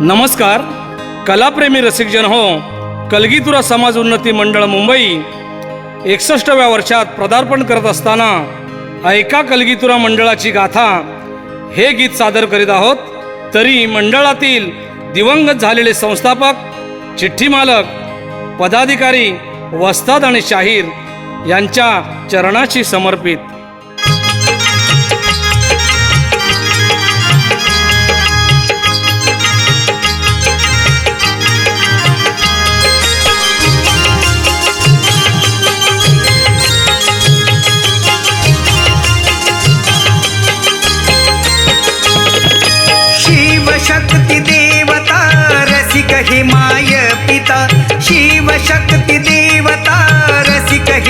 नमस्कार कलाप्रेमी रसिकजन हो कलगीतुरा समाज उन्नती मंडळ मुंबई एकसष्टव्या वर्षात पदार्पण करत असताना ऐका कलगीतुरा मंडळाची गाथा. हे गीत सादर करीत आहोत. तरी मंडळातील दिवंगत झालेले संस्थापक चिठ्ठी मालक पदाधिकारी वस्ताद आणि शाहीर यांच्या चरणाशी समर्पित.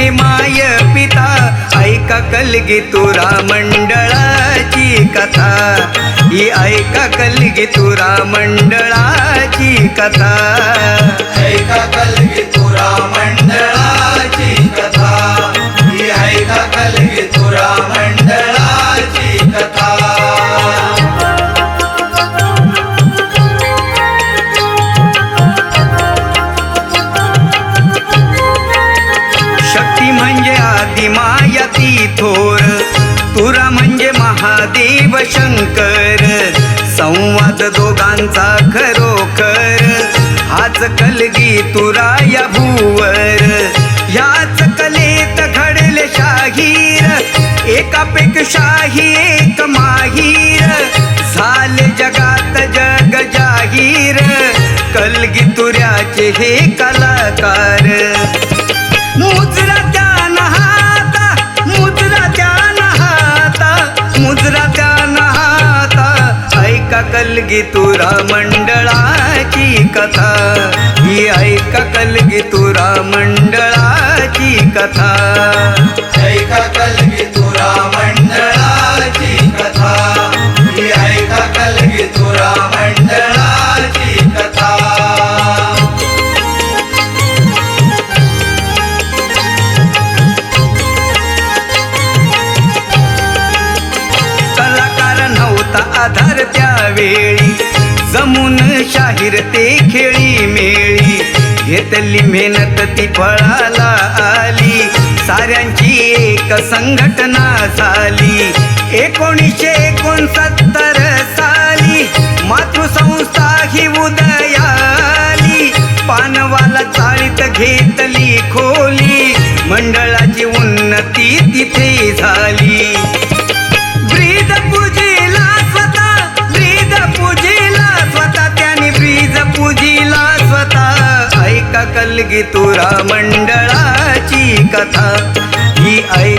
रसिक हिमाय पिता ऐका कलगी तुरा मंडळाची कथा. ही ऐका कलगी तुरा मंडळाची कथा. ऐका तुरा म्हणजे महादेव शंकर. संवाद दोघांचा खरोखर. हाच कलगी तुरा या भूवर. याच कलेत घडले शाहीर. एकापेक्षाही एक माहीर. झाले जगात जग जाहीर. कलगी तुऱ्याचे हे कलाकार. मुजरा कलगी तुरा मंडळाची कथा. ही ऐका कलगी तुरा मंडळाची कथा. ऐका जमून शाहीर ते खेळी मेळी. घेतली मेहनत ती फळाला आली. साऱ्यांची एक संघटना झाली. एकोणीसशे एकोणसत्तर साली मातृसंस्था ही उदयाली. पानवाला चाळीत घेतली खोली.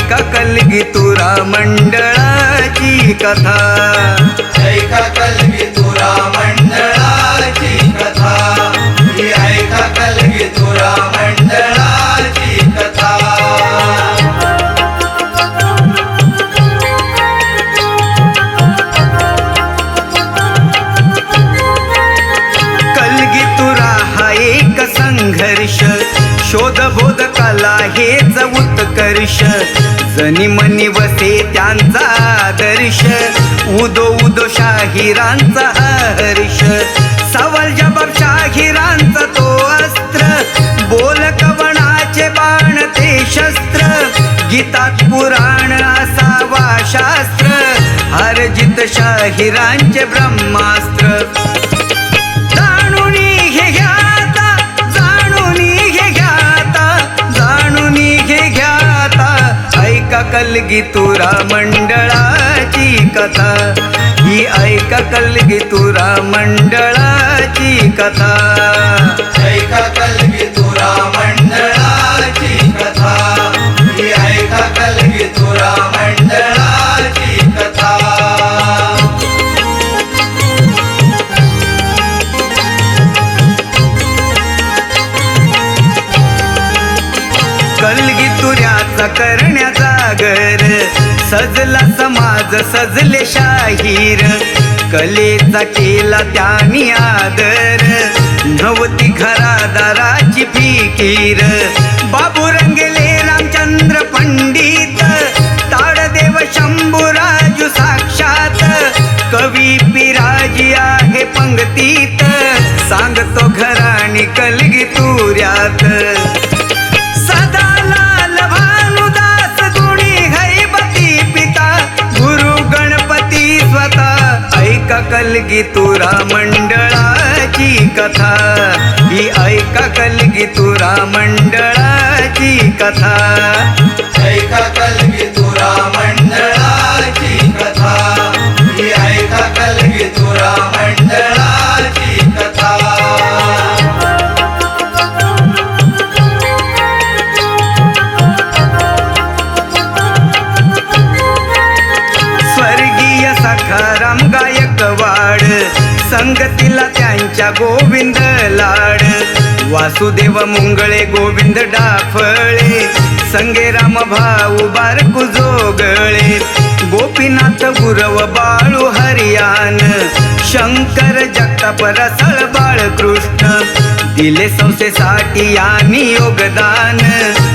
ऐका कलगी तुरा मंडळाची कथा? शोध बोध कला हेच उत्कर्ष. जनी मनी वसे त्यांचा आदर्श उदो उदो शाहिरांचा हर्ष. सवाल जबाब शाहिरांचा तो अस्त्र. बोल कवणाचे बाण ते शस्त्र. गीतात पुराण असावा शास्त्र. हरजित शाहिरांचे ब्रह्मास्त्र. ऐका कलगी तुरा मंडळाची कथा. ही ऐका कलगी तुरा मंडळाची कथा. सजला समाज सजले शाहीर. कलेचा केला त्यानी आदर. नवती घरादाराची फिकीर. बाबू रंगले रामचंद्र पंडित. ताडदेव शंभूराजू साक्षात. कवी पिराजी आहे पंक्तीत सांगतो घराणी कलगी तुऱ्यात. ऐका कलगी तुरा मंडळाची कथा? ही ऐका कलगी तुरा मंडळाची कथा. संगतीला त्यांच्या गोविंद लाड. वासुदेव मुंगळे गोविंद डाफळे. संगे राम भाऊ बारकू जोगळे. गोपीनाथ गुरव बाळू हरियान शंकर जगताप रसळ बाळकृष्ण. दिले संस्थेसाठी आणि योगदान.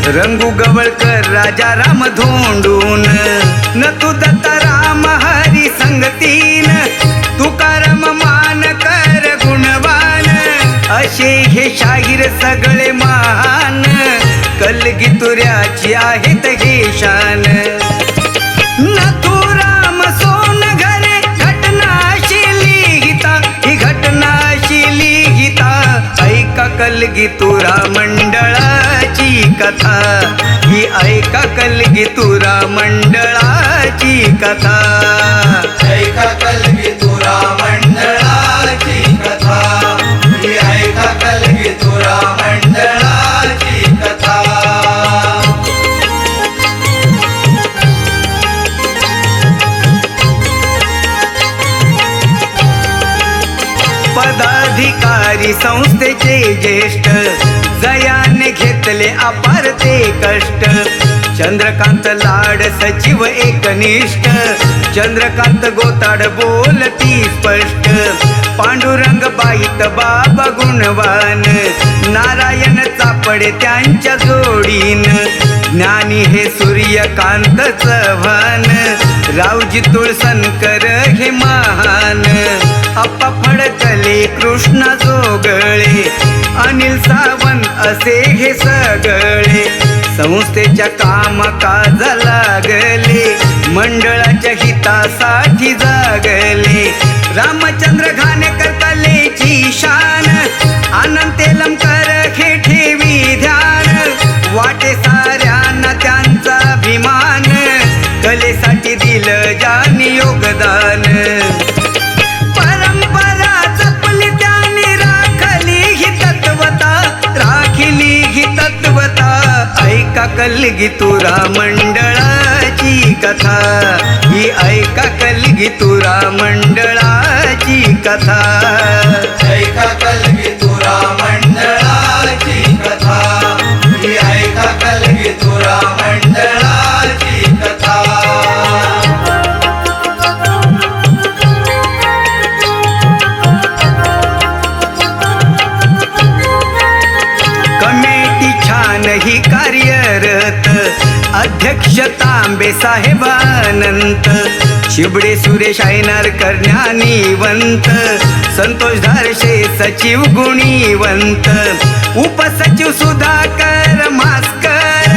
रंगू गवळकर राजा राम धोंडून. न तू दत्ता राम हरी संगतीन. तुकाराम असे हे शाहीर सगळे महान कलगी तुऱ्याची आहेत हे शान. नथुराम सोन घरे घटनाशी लिहिता. ही घटना घटनाशी लिहिता. ऐका कलगी तुरा मंडळाची कथा. ही ऐका कलगी तुरा मंडळाची कथा. श्रेष्ठ. जयाने घेतले अपार ते कष्ट. चंद्रकांत लाड सचिव एकनिष्ठ चंद्रकांत गोताड बोलती स्पष्ट. पांडुरंग बाईत बाबा गुणवान. नारायण चापडे त्यांच्या जोडीन. ज्ञानी हे सूर्यकांत चव्हाण. रावजी तुळसनकर हे महान. अप्पा फडकले कृष्णा जोगळे. सावन असे हे सगळे. संस्थेच्या काम काजा लागले. मंडळाच्या हितासाठी जागले. रामचंद्र घाणेकर कलेची शान. आनंद तेलमकर हे ठेवी ध्यान. वाटे साऱ्यांना त्यांचा अभिमान. कलेसाठी दिलं जान योगदान. कलगी तुरा मंडळाची कथा. ही ऐका कलगी तुरा मंडळाची कथा. अध्यक्ष तांबे साहेब अनंत. शिबडे सुरेश आयनार करण्यानिवंत संतोष धारशे सचिव गुणीवंत. उपसचिव सुधाकर मास्कर.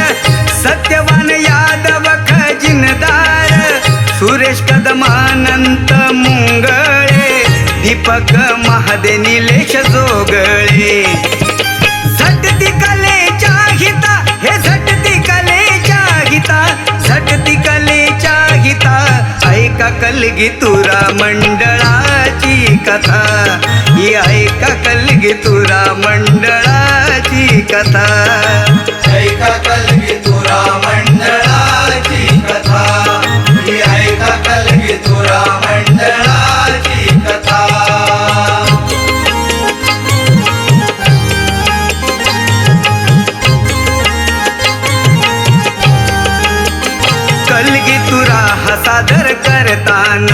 सत्यवान यादव खजिनदार. सुरेश कदमानंत मुंगळे. दीपक महादे निलेश जोगळे. कलगी तुरा मंडळाची कथा. ही ऐका कलगी तुरा मंडळाची कथा.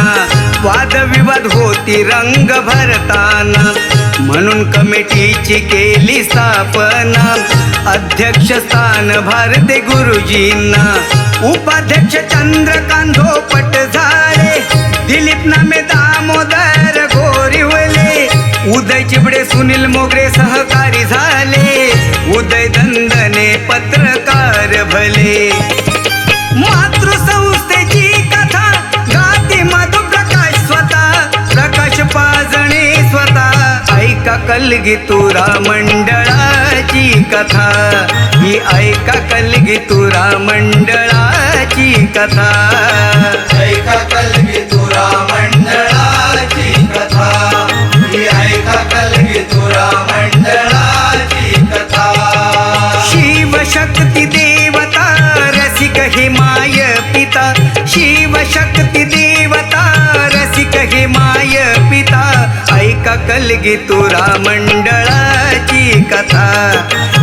करताना वादविवाद होती रंग भरताना म्हणून कमिटीची केली स्थापना. अध्यक्ष स्थान भारते गुरुजींना. उपाध्यक्ष चंद्रकांत धोपट झाले. दिलीप नामे दामोदर गोरिवले. उदय चिबडे सुनील मोगरे सहकारी झाले. उदय दंदने पत्र कलगी तुरा मंडळाची कथा. ही ऐका कलगी तुरा मंडळाची कथा. ऐका कलगी तुरा मंडळाची कथा?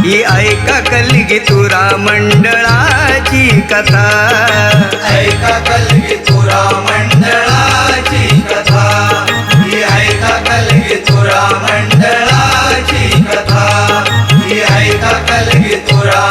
ही ऐका कलगी तुरा मंडळाची कथा? ऐका कलगी तुरा मंडळाची कथा? ही ऐका कलगी तुरा मंडळाची कथा? ही ऐका कलगी तुरा